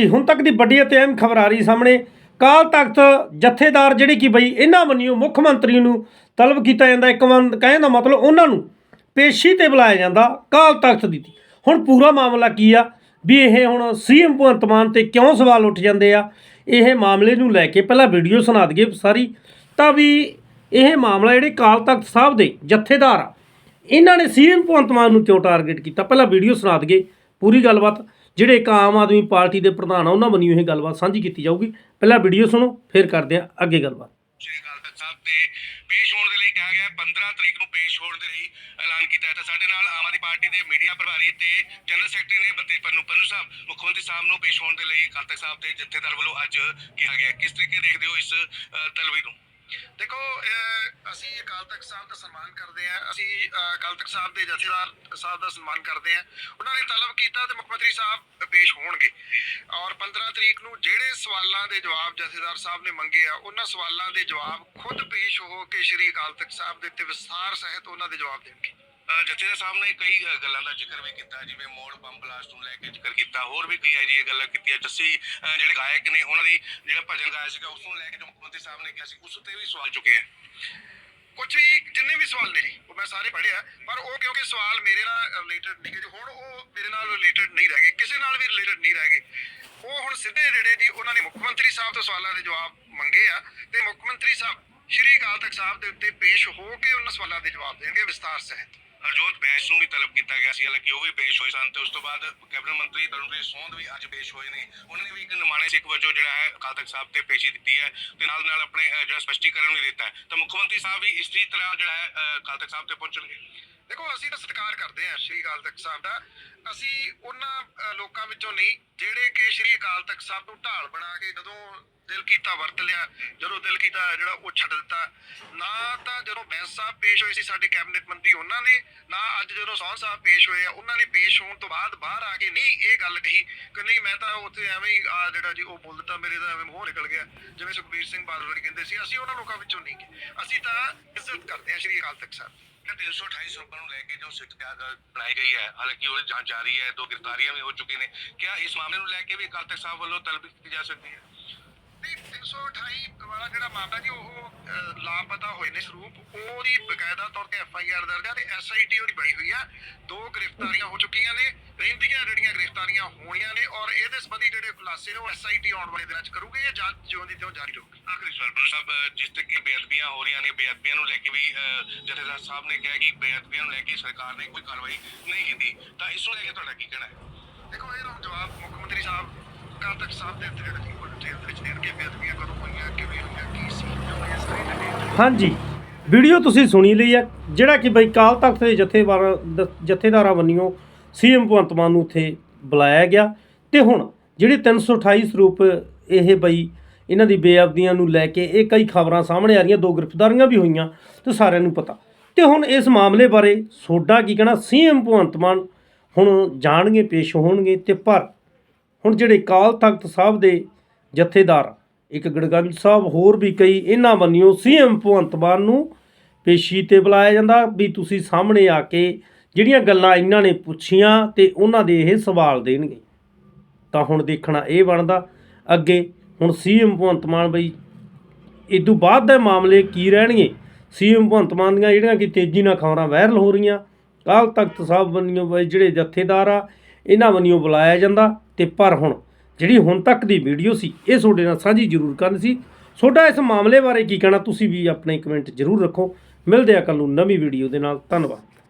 ਹੁਣ ਤੱਕ ਦੀ ਵੱਡੀ ਅਤੇ ਅਹਿਮ ਖਬਰ ਆ ਰਹੀ ਸਾਹਮਣੇ। ਕਾਲ ਤਖਤ ਜਥੇਦਾਰ ਜਿਹੜੇ ਕਿ ਬਈ ਇਹਨਾਂ ਮੰਨਿਓ ਮੁੱਖ ਮੰਤਰੀ ਨੂੰ ਤਲਬ ਕੀਤਾ ਜਾਂਦਾ, ਇੱਕ ਮਨ ਕਹਿਣ ਦਾ ਮਤਲਬ ਉਹਨਾਂ ਨੂੰ ਪੇਸ਼ੀ ਤੇ ਬੁਲਾਇਆ ਜਾਂਦਾ ਕਾਲ ਤਖਤ ਦੀ। ਹੁਣ ਪੂਰਾ ਮਾਮਲਾ ਕੀ ਆ? ਵੀ ਇਹ ਹੁਣ ਸੀਐਮ ਭਗਵੰਤ ਮਾਨ ਤੇ ਕਿਉਂ ਸਵਾਲ ਉੱਠ ਜਾਂਦੇ ਆ? ਇਹ ਮਾਮਲੇ ਨੂੰ ਲੈ ਕੇ ਪਹਿਲਾਂ ਵੀਡੀਓ ਸੁਣਾ ਦਈਏ ਸਾਰੀ। ਤਾਂ ਵੀ ਇਹ ਮਾਮਲਾ ਜਿਹੜੇ ਕਾਲ ਤਖਤ ਸਾਹਿਬ ਦੇ ਜਥੇਦਾਰ ਆ, ਇਹਨਾਂ ਨੇ ਸੀਐਮ ਭਗਵੰਤ ਮਾਨ ਨੂੰ ਕਿਉਂ ਟਾਰਗੇਟ ਕੀਤਾ? ਪਹਿਲਾਂ ਵੀਡੀਓ ਸੁਣਾ ਦਈਏ, ਪੂਰੀ ਗੱਲਬਾਤ। ਜਿਹੜੇ ਇੱਕ ਆਮ ਆਦਮੀ ਪਾਰਟੀ ਦੇ ਪ੍ਰਧਾਨ ਆ, ਉਹਨਾਂ ਵੱਲੋਂ ਇਹ ਗੱਲਬਾਤ ਸਾਂਝੀ ਕੀਤੀ ਜਾਊਗੀ। ਪਹਿਲਾਂ ਵੀਡੀਓ ਸੁਣੋ, ਫਿਰ ਕਰਦੇ ਆ ਅੱਗੇ ਗੱਲਬਾਤ। ਸ਼੍ਰੀ ਅਕਾਲ ਤਖਤ ਸਾਹਿਬ ਤੇ ਪੇਸ਼ ਹੋਣ ਦੇ ਲਈ ਕਿਹਾ ਗਿਆ 15 ਤਰੀਕ ਨੂੰ ਪੇਸ਼ ਹੋਣ ਦੇ ਲਈ ਐਲਾਨ ਕੀਤਾ ਹੈ। ਤਾਂ ਸਾਡੇ ਨਾਲ ਆਮ ਆਦਮੀ ਪਾਰਟੀ ਦੇ ਮੀਡੀਆ ਪ੍ਰਭਾਰੀ ਤੇ ਜਨਰਲ ਸੈਕਟਰੀ ਨੇ ਬੰਤੇ ਪੰਨੂ ਪੰਨੂ ਸਾਹਿਬ ਮੁੱਖ ਮੰਤਰੀ ਸਾਹਿਬ ਨੂੰ ਪੇਸ਼ ਹੋਣ ਦੇ ਲਈ ਅਕਾਲ ਤਖਤ ਸਾਹਿਬ ਦੇ ਜਥੇਦਾਰ ਵੱਲੋਂ ਅੱਜ ਕਿਹਾ ਗਿਆ। ਕਿਸ ਤਰੀਕੇ ਦੇਖਦੇ ਹੋ ਇਸ ਤਲਵੀ ਨੂੰ? ਦੇਖੋ, ਅਹ, ਅਸੀਂ ਅਕਾਲ ਤਖਤ ਸਾਹਿਬ ਦਾ ਸਨਮਾਨ ਕਰਦੇ ਹਾਂ। ਅਸੀਂ ਅਕਾਲ ਤਖਤ ਸਾਹਿਬ ਦੇ ਜਥੇਦਾਰ ਸਾਹਿਬ ਦਾ ਸਨਮਾਨ ਕਰਦੇ ਹਾਂ। ਉਹਨਾਂ ਨੇ ਤਲਬ ਕੀਤਾ ਤੇ ਮੁੱਖ ਮੰਤਰੀ ਸਾਹਿਬ ਪੇਸ਼ ਹੋਣਗੇ। ਔਰ 15 ਤਰੀਕ ਨੂੰ ਜਿਹੜੇ ਸਵਾਲਾਂ ਦੇ ਜਵਾਬ ਜਥੇਦਾਰ ਸਾਹਿਬ ਨੇ ਮੰਗੇ ਆ, ਉਹਨਾਂ ਸਵਾਲਾਂ ਦੇ ਜਵਾਬ ਖੁਦ ਪੇਸ਼ ਹੋ ਕੇ ਸ਼੍ਰੀ ਅਕਾਲ ਤਖਤ ਸਾਹਿਬ ਦੇ ਉੱਤੇ ਵਿਸਥਾਰ ਸਹਿਤ ਉਹਨਾਂ ਦੇ ਜਵਾਬ ਦੇਣਗੇ। ਜਥੇਦਾਰ ਸਾਹਿਬ ਨੇ ਕਈ ਗੱਲਾਂ ਦਾ ਜ਼ਿਕਰ ਵੀ ਕੀਤਾ, ਜਿਵੇਂ ਮੋੜ ਬੰਬ ਬਲਾਸਟ ਨੂੰ ਲੈ ਕੇ ਜ਼ਿਕਰ ਕੀਤਾ, ਹੋਰ ਵੀ ਕਈ ਅਜਿਹੀਆਂ ਗੱਲਾਂ ਕੀਤੀਆਂ। ਜੱਸੀ ਜਿਹੜੇ ਗਾਇਕ ਨੇ, ਉਹਨਾਂ ਦੀ ਜਿਹੜਾ ਭਜਨ ਗਾਇਆ ਸੀਗਾ, ਉਸ ਨੂੰ ਲੈ ਕੇ ਜੋ ਮੁੱਖ ਸਾਹਿਬ ਨੇ ਕਿਹਾ ਸੀ, ਉਸ ਉੱਤੇ ਵੀ ਸਵਾਲ ਚੁੱਕੇ ਆ। ਕੁਝ ਵੀ, ਜਿੰਨੇ ਵੀ ਸਵਾਲ ਨੇ ਜੀ, ਉਹ ਮੈਂ ਸਾਰੇ ਪੜ੍ਹਿਆ ਪਰ ਉਹ ਕਿਉਂਕਿ ਸਵਾਲ ਮੇਰੇ ਨਾਲ ਰਿਲੇਟਡ ਨਹੀਂ ਗਏ ਹੁਣ ਉਹ ਮੇਰੇ ਨਾਲ ਰਿਲੇਟਡ ਨਹੀਂ ਰਹਿ ਗਏ, ਕਿਸੇ ਨਾਲ ਵੀ ਰਿਲੇਟਡ ਨਹੀਂ ਰਹਿ ਗਏ। ਉਹ ਹੁਣ ਸਿੱਧੇ ਜਿਹੜੇ ਜੀ, ਉਹਨਾਂ ਨੇ ਮੁੱਖ ਮੰਤਰੀ ਸਾਹਿਬ ਤੋਂ ਸਵਾਲਾਂ ਦੇ ਜਵਾਬ ਮੰਗੇ ਆ, ਤੇ ਮੁੱਖ ਮੰਤਰੀ ਸਾਹਿਬ ਸ਼੍ਰੀ ਅਕਾਲ ਤਖਤ ਸਾਹਿਬ ਦੇ ਉੱਤੇ ਪੇਸ਼ ਹੋ ਕੇ ਉਹਨਾਂ ਸਵਾਲਾਂ ਦੇ ਜਵਾਬ ਦੇਣਗੇ ਵਿਸਤਾਰ ਸਹਿਤ। ਹਰਜੋਤ ਬੈਂਸ ਨੂੰ ਵੀ ਤਲਬ ਕੀਤਾ ਗਿਆ ਸੀ, ਹਾਲਾਂਕਿ ਉਹ ਵੀ ਪੇਸ਼ ਹੋਏ ਸਨ ਤੇ ਉਸ ਤੋਂ ਬਾਅਦ ਕੈਬਨਿਟ ਮੰਤਰੀ ਤਰਨਪ੍ਰੀਤ ਸੋਂਦ ਵੀ ਅੱਜ ਪੇਸ਼ ਹੋਏ ਨੇ। ਉਹਨਾਂ ਨੇ ਵੀ ਇੱਕ ਨਿਮਾਣੇ ਸਿੱਖ ਵਜੋਂ ਜਿਹੜਾ ਹੈ ਅਕਾਲ ਤਖਤ ਸਾਹਿਬ ਤੇ ਪੇਸ਼ੀ ਦਿੱਤੀ ਹੈ ਤੇ ਨਾਲ ਨਾਲ ਆਪਣੇ ਜਿਹੜਾ ਸਪਸ਼ਟੀਕਰਨ ਵੀ ਦਿੱਤਾ ਤਾਂ ਮੁੱਖ ਮੰਤਰੀ ਸਾਹਿਬ ਵੀ ਇਸੇ ਤਰ੍ਹਾਂ ਜਿਹੜਾ ਹੈ ਅਕਾਲ ਤਖਤ ਸਾਹਿਬ ਤੇ ਪਹੁੰਚਣਗੇ ਦੇਖੋ, ਅਸੀਂ ਤਾਂ ਸਤਿਕਾਰ ਕਰਦੇ ਹਾਂ ਸ਼੍ਰੀ ਅਕਾਲ ਤਖਤ ਸਾਹਿਬ ਦਾ। ਅਸੀਂ ਉਹਨਾਂ ਲੋਕਾਂ ਵਿੱਚੋਂ ਨਹੀਂ, ਜਿਹੜੇ ਕਿ ਸ਼੍ਰੀ ਅਕਾਲ ਤਖਤ ਸਾਹਿਬ ਨੂੰ ਢਾਲ ਬਣਾ ਕੇ ਜਦੋਂ ਦਿਲ ਕੀਤਾ ਵਰਤ ਲਿਆ, ਜਦੋਂ ਦਿਲ ਕੀਤਾ ਜਿਹੜਾ ਉਹ ਛੱਡ ਦਿੱਤਾ। ਨਾ ਤਾਂ ਜਦੋਂ ਬੈਂਸ ਸਾਹਿਬ ਪੇਸ਼ ਹੋਏ ਸੀ ਸਾਡੇ ਕੈਬਨਿਟ ਮੰਤਰੀ, ਉਹਨਾਂ ਨੇ, ਨਾ ਅੱਜ ਜਦੋਂ ਸੌਨ ਸਾਹਿਬ ਪੇਸ਼ ਹੋਏ ਆ, ਉਹਨਾਂ ਨੇ ਪੇਸ਼ ਹੋਣ ਤੋਂ ਬਾਅਦ ਬਾਹਰ ਆ ਕੇ ਨਹੀਂ ਇਹ ਗੱਲ ਕਹੀ ਕਿ ਨਹੀਂ ਮੈਂ ਤਾਂ ਉੱਥੇ ਐਵੇਂ ਹੀ ਆ ਜਿਹੜਾ ਜੀ ਉਹ ਬੋਲ ਦਿੱਤਾ ਮੇਰੇ ਤਾਂ ਐਵੇਂ ਮੂੰਹ ਨਿਕਲ ਗਿਆ। ਜਿਵੇਂ ਸੁਖਬੀਰ ਸਿੰਘ ਬਾਦਲ ਕਹਿੰਦੇ ਸੀ, ਅਸੀਂ ਉਹਨਾਂ ਲੋਕਾਂ ਵਿੱਚੋਂ ਨਹੀਂ ਅਸੀਂ ਤਾਂ ਇੱਜ਼ਤ ਕਰਦੇ ਹਾਂ ਸ਼੍ਰੀ ਅਕਾਲ ਤਖਤ ਸਾਹਿਬ ਦੀ। ਕਿ 328 ਰੁਪਏ ਨੂੰ ਲੈ ਕੇ ਜੋ ਸਿੱਖ ਬਣਾਈ ਗਈ ਹੈ, ਹਾਲਾਂਕਿ ਉਹ ਜਾਂਚ ਜਾਰੀ ਹੈ, ਦੋ ਗ੍ਰਿਫਤਾਰੀਆਂ ਵੀ ਹੋ ਚੁੱਕੀ ਨੇ। ਕਿਆ ਇਸ ਮਾਮਲੇ ਨੂੰ ਲੈ ਕੇ ਵੀ ਅਕਾਲ ਤਖਤ ਸਾਹਿਬ ਵੱਲੋਂ ਤਲਬ ਕੀਤੀ ਜਾ ਸਕਦੀ ਹੈ? 328 ਵਾਲਾ ਜਿਹੜਾ ਮਾਮਲਾ ਜੀ ਉਹ ਲਾਪਤਾ ਹੋਏ ਨੇ ਸਰੂਪ। ਉਹਦੀ ਬਕਾਇਦਾ ਤੌਰ ਤੇ ਐਫ ਆਈ ਆਰ ਦਰਜ ਹੈ ਤੇ ਐਸ ਆਈ ਟੀ ਉਹਦੀ ਬਣੀ ਹੋਈ ਆ। ਦੋ ਗ੍ਰਿਫਤਾਰੀਆਂ ਹੋ ਚੁੱਕੀਆਂ ਨੇ ਰਹਿੰਦੀਆਂ ਜਿਹੜੀਆਂ ਗ੍ਰਿਫਤਾਰੀਆਂ ਹੋਣੀਆਂ ਨੇ ਔਰ ਇਹਦੇ ਸੰਬੰਧੀ ਜਿਹੜੇ ਖੁਲਾਸੇ ਨੇ ਉਹ ਐਸ ਆਈ ਟੀ ਆਉਣ ਵਾਲੇ ਦਿਨਾਂ 'ਚ ਕਰੂਗੇ ਇਹ ਜਾਂਚ ਜਿਉਂ ਦੀ ਤਿਉਂ ਜਾਰੀ ਰਹੂਗੀ। ਆਖਰੀ ਸਵਾਲ ਪੰਨੂ ਸਾਹਿਬ ਜਿਸ ਤੱਕ ਕਿ ਬੇਅਦਬੀਆਂ ਹੋ ਰਹੀਆਂ ਨੇ ਬੇਅਦਬੀਆਂ ਨੂੰ ਲੈ ਕੇ ਵੀ ਜਥੇਦਾਰ ਸਾਹਿਬ ਨੇ ਕਿਹਾ ਕਿ ਬੇਅਦਬੀਆਂ ਨੂੰ ਲੈ ਕੇ ਸਰਕਾਰ ਨੇ ਕੋਈ ਕਾਰਵਾਈ ਨਹੀਂ ਕੀਤੀ ਤਾਂ ਇਸ ਨੂੰ ਲੈ ਕੇ ਤੁਹਾਡਾ ਕੀ ਕਹਿਣਾ ਹੈ? ਦੇਖੋ ਇਹਦਾ ਹੁਣ ਜਵਾਬ ਮੁੱਖ ਮੰਤਰੀ ਹਾਂਜੀ। ਵੀਡੀਓ ਤੁਸੀਂ ਸੁਣੀ ਲਈ ਹੈ ਜਿਹੜਾ ਕਿ ਬਈ ਕਾਲ ਤਖਤ ਦੇ ਜਥੇਦਾਰਾਂ ਜਥੇਦਾਰਾਂ ਵੱਲੋਂ ਸੀਐਮ ਭਗਵੰਤ ਮਾਨ ਨੂੰ ਉੱਥੇ ਬੁਲਾਇਆ ਗਿਆ। ਤੇ ਹੁਣ ਜਿਹੜੇ 328 ਸਰੂਪ ਇਹ ਬਈ ਇਹਨਾਂ ਦੀ ਬੇਅਬਦੀਆਂ ਨੂੰ ਲੈ ਕੇ ਇਹ ਕਈ ਖਬਰਾਂ ਸਾਹਮਣੇ ਆ ਰਹੀਆਂ, ਦੋ ਗ੍ਰਿਫਤਾਰੀਆਂ ਵੀ ਹੋਈਆਂ, ਤੇ ਸਾਰਿਆਂ ਨੂੰ ਪਤਾ। ਤੇ ਹੁਣ ਇਸ ਮਾਮਲੇ ਬਾਰੇ ਸੋਡਾ ਕੀ ਕਹਿਣਾ? ਸੀਐਮ ਭਗਵੰਤ ਮਾਨ ਹੁਣ ਜਾਣਗੇ, ਪੇਸ਼ ਹੋਣਗੇ ਤੇ ਪਰ ਹੁਣ ਜਿਹੜੇ ਕਾਲ ਤਖਤ ਸਾਹਿਬ ਦੇ ਜਥੇਦਾਰ, ਇੱਕ ਗੜਗੰਜ ਸਾਹਿਬ, ਹੋਰ ਵੀ ਕਈ ਇਹਨਾਂ ਬੰਨਿਓ ਸੀਐਮ ਭਗਵੰਤ ਮਾਨ ਨੂੰ ਪੇਸ਼ੀ ਤੇ ਬੁਲਾਇਆ ਜਾਂਦਾ ਵੀ ਤੁਸੀਂ ਸਾਹਮਣੇ ਆ ਕੇ ਜਿਹੜੀਆਂ ਗੱਲਾਂ ਇਹਨਾਂ ਨੇ ਪੁੱਛੀਆਂ ਤੇ ਉਹਨਾਂ ਦੇ ਇਹ ਸਵਾਲ ਦੇਣਗੇ। ਤਾਂ ਹੁਣ ਦੇਖਣਾ ਇਹ ਬਣਦਾ। ਅੱਗੇ ਹੁਣ ਸੀਐਮ ਭਗਵੰਤ ਮਾਨ ਬਈ ਤੋਂ ਬਾਅਦ ਦੇ ਮਾਮਲੇ ਕੀ ਰਹਿਣਗੇ? ਸੀਐਮ ਭਗਵੰਤ ਮਾਨ ਦੀਆਂ ਜਿਹੜੀਆਂ ਕਿ ਤੇਜ਼ੀ ਨਾਲ ਖਬਰਾਂ ਵਾਇਰਲ ਹੋ ਰਹੀਆਂ, ਕਾਲ ਤਖਤ ਸਾਹਿਬ ਬੰਨਿਓ ਬਈ ਜਿਹੜੇ ਜਥੇਦਾਰ ਆ ਇਹਨਾਂ ਬੰਨਿਓ ਬੁਲਾਇਆ ਜਾਂਦਾ ਤੇ ਪਰ ਹੁਣ ਜਿਹੜੀ ਹੁਣ ਤੱਕ ਦੀ ਵੀਡੀਓ ਸੀ, ਇਹ ਤੁਹਾਡੇ ਨਾਲ ਸਾਂਝੀ ਜ਼ਰੂਰ ਕਰਨ ਸੀ। ਤੁਹਾਡਾ ਇਸ ਮਾਮਲੇ ਬਾਰੇ ਕੀ ਕਹਿਣਾ, ਤੁਸੀਂ ਵੀ ਆਪਣੇ ਕਮੈਂਟ ਜ਼ਰੂਰ ਰੱਖੋ। ਮਿਲਦੇ ਆ ਕੱਲ ਨੂੰ ਨਵੀਂ ਵੀਡੀਓ ਦੇ ਨਾਲ। ਧੰਨਵਾਦ।